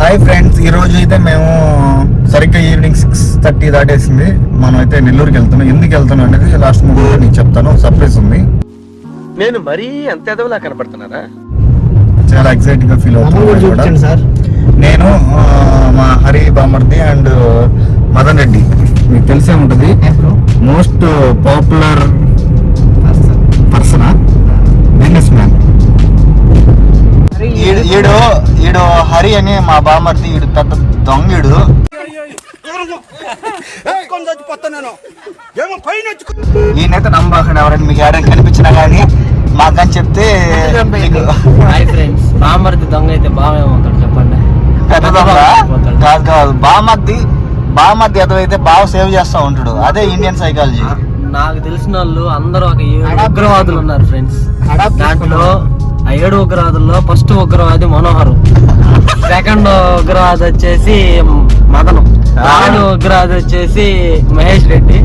Hi friends ఈ రోజు అయితే మేము సరిగ్గా ఈవినింగ్ సిక్స్ థర్టీ దాటేసింది. మనం అయితే నెల్లూరుకి వెళ్తున్నాం. ఎందుకు వెళ్తున్నాం అనేది లాస్ట్ మూవీలో నీకు చెప్తాను. సర్ప్రైజ్ ఉంది. నేను మరీ అంత ఎదవలా కనపడుతున్నారా చాలా ఎక్సైటింగ్గా ఫీల్ అవుతున్నాను. సార్. నేను మా హరి బామర్ది అండ్ మదన్ రెడ్డి. మీకు తెలిసే ఉంటుంది. Most popular person business man ఈడు ఈడు హరి అని మా బామర్ది ఈడు పెద్ద దొంగడు. ఈయనైతే నమ్మకండి ఎవరైనా మీకు ఎవరైనా కనిపించినా కానీ మాకని చెప్తే మీకు హాయ్ ఫ్రెండ్స్ బామర్ది దొంగ అయితే బావేమవుతాడు చెప్పండి. పెద్ద దొంగ? కాదు కాదు. బామర్ది బామర్ది ఎదవైతే బాగా సేవ్ చేస్తా ఉంటాడు. అదే ఇండియన్ సైకాలజీ నాకు తెలిసిన వాళ్ళు అందరూ ఒక ఉగ్రవాదులు ఉన్నారు ఫ్రెండ్స్. దాంట్లో ఆ ఏడు ఉగ్రవాదుల్లో ఫస్ట్ ఉగ్రవాది మనోహర్. సెకండ్ ఉగ్రవాది వచ్చేసి మదనం. థర్డ్ ఉగ్రవాది వచ్చేసి మహేష్ రెడ్డి.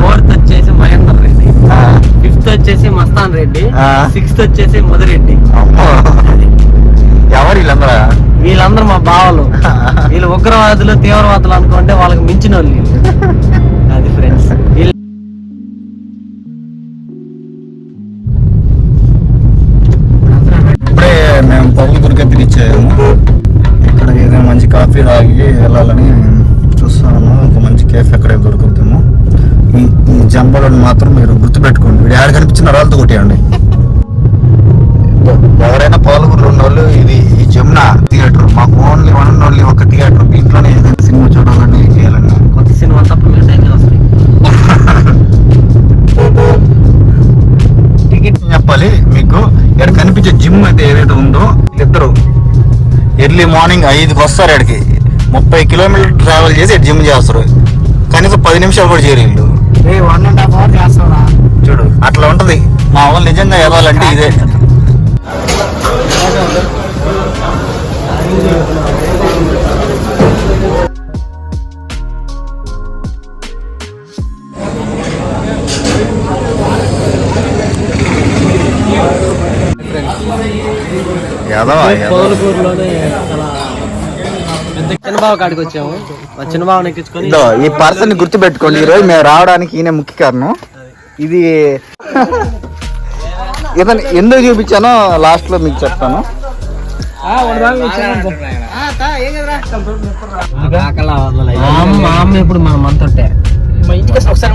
ఫోర్త్ వచ్చేసి మహేందర్ రెడ్డి. ఫిఫ్త్ వచ్చేసి మస్తాన్ రెడ్డి. సిక్స్త్ వచ్చేసి మధురెడ్డి. ఎవరు వీళ్ళందరూ? వీళ్ళందరూ మా బావలు. వీళ్ళు ఉగ్రవాదులు తీవ్రవాదులు అనుకుంటే వాళ్ళకి మించిన వాళ్ళు. తిరిగిచ్చాము ఇక్కడ ఏదైనా మంచి కాఫీ తాగి వెళ్ళాలని చూస్తున్నాము ఒక మంచి కేఫ్ ఎక్కడ దొరుకుతాము ఈ జంబలను మాత్రం మీరు గుర్తుపెట్టుకోండి. వీడు ఎక్కడ కనిపించిన రాళ్ళతో కొట్టేయండి. ఎవరైనా పాల్గొని ఉన్న వాళ్ళు ఇది ఈ జమున థియేటర్ మాకు ఓన్లీ వన్ అండ్ ఓన్లీ ఒక థియేటర్. దీంట్లోనే ఏదైనా సినిమా చూడాలని చేయాలని కొత్త సినిమా తప్ప మీరు సైకిల్ వస్తాయి టికెట్ చెప్పాలి మీకు. ఇక్కడ కనిపించే జిమ్ అయితే ఏదైతే ఉందో ఇద్దరు ఎర్లీ మార్నింగ్ ఐదుకి వస్తారు ఇక్కడికి. ముప్పై కిలోమీటర్ ట్రావెల్ చేసి జిమ్ చేస్తారు. కనీసం పది నిమిషాలు కూడా చేయరు వీళ్ళు. చూడు అట్లా ఉంటది. మా వాళ్ళు నిజంగా ఎవ్వాలంటే ఇదే. కాడికి వచ్చాము. మా ఎక్కించుకొని ఈ పర్సన్ గుర్తు పెట్టుకోండి ఈరోజు మేము రావడానికి ఈయన ముఖ్య కారణం. ఇది ఇతను ఎందుకు చూపించానో లాస్ట్లో మీకు చెప్తాను. మా అమ్మ ఇప్పుడు మన మంతుంటే మా ఇంటికి ఒకసారి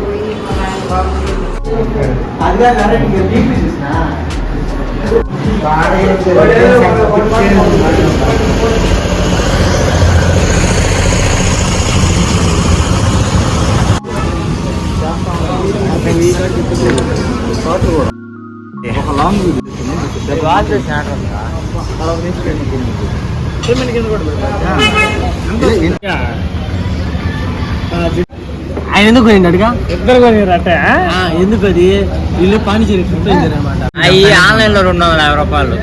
పోయి ఏ మంత్రులు కానీ ఇవి ఆయన ఎందుకు పోయింది అడిగా ఇద్దరు ఆ, ఎందుకు అది? వీళ్ళు అయింది అనమాట అవి ఆన్లైన్లో రెండు వందల యాభై రూపాయలు.